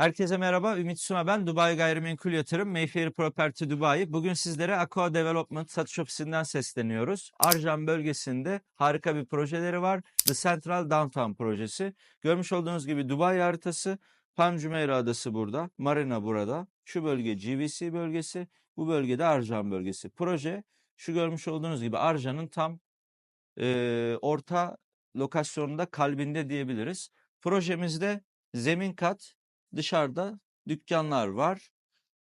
Herkese merhaba. Ümit Suna ben. Dubai Gayrimenkul Yatırım, Mayfair Property Dubai. Bugün sizlere Aqua Development satış ofisinden sesleniyoruz. Arjan bölgesinde harika bir projeleri var. The Central Downtown projesi. Görmüş olduğunuz gibi Dubai haritası. Palm Jumeirah Adası burada. Marina burada. Şu bölge GVC bölgesi. Bu bölgede Arjan bölgesi. Proje şu görmüş olduğunuz gibi Arjan'ın tam eee, orta lokasyonunda kalbinde diyebiliriz. Projemizde zemin kat, dışarıda dükkanlar var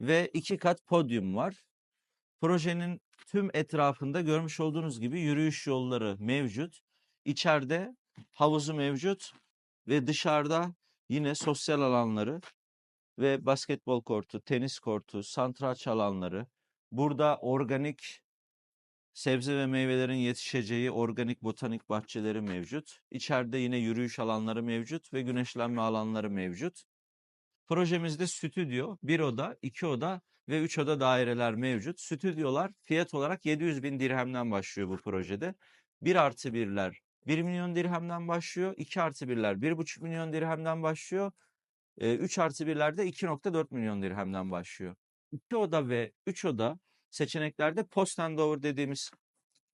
ve iki kat podyum var. Projenin tüm etrafında görmüş olduğunuz gibi yürüyüş yolları mevcut. İçeride havuzu mevcut ve dışarıda yine sosyal alanları ve basketbol kortu, tenis kortu, santraç alanları. Burada organik sebze ve meyvelerin yetişeceği organik botanik bahçeleri mevcut. İçeride yine yürüyüş alanları mevcut ve güneşlenme alanları mevcut. Projemizde stüdyo, bir oda, iki oda ve üç oda daireler mevcut. Stüdyolar fiyat olarak 700 bin dirhemden başlıyor bu projede. 1 artı birler 1 milyon dirhemden başlıyor. 2 artı birler 1,5 milyon dirhemden başlıyor. 3 artı birler de 2,4 milyon dirhemden başlıyor. 2 oda ve 3 oda seçeneklerde post handover dediğimiz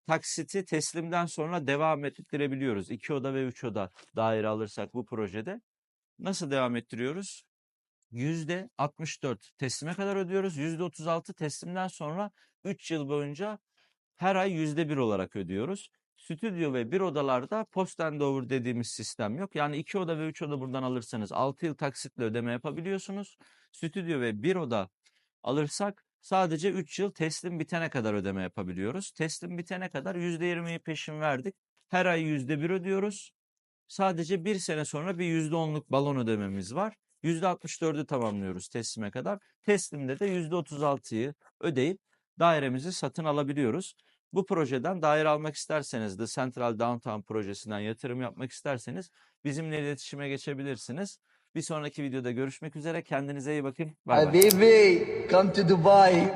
taksiti teslimden sonra devam ettirebiliyoruz. 2 oda ve 3 oda daire alırsak bu projede. Nasıl devam ettiriyoruz? %64 teslime kadar ödüyoruz. %36 teslimden sonra 3 yıl boyunca her ay %1 olarak ödüyoruz. Stüdyo ve bir odalarda post handover dediğimiz sistem yok. Yani 2 oda ve 3 oda buradan alırsanız 6 yıl taksitle ödeme yapabiliyorsunuz. Stüdyo ve bir oda alırsak sadece 3 yıl teslim bitene kadar ödeme yapabiliyoruz. Teslim bitene kadar %20'yi peşin verdik. Her ay %1 ödüyoruz. Sadece bir sene sonra bir %10'luk balon ödememiz var. %64'ü tamamlıyoruz teslime kadar. Teslimde de %36'yı ödeyip dairemizi satın alabiliyoruz. Bu projeden daire almak isterseniz de Central Downtown projesinden yatırım yapmak isterseniz bizimle iletişime geçebilirsiniz. Bir sonraki videoda görüşmek üzere. Kendinize iyi bakın. Bay bay. Habibi, come to Dubai.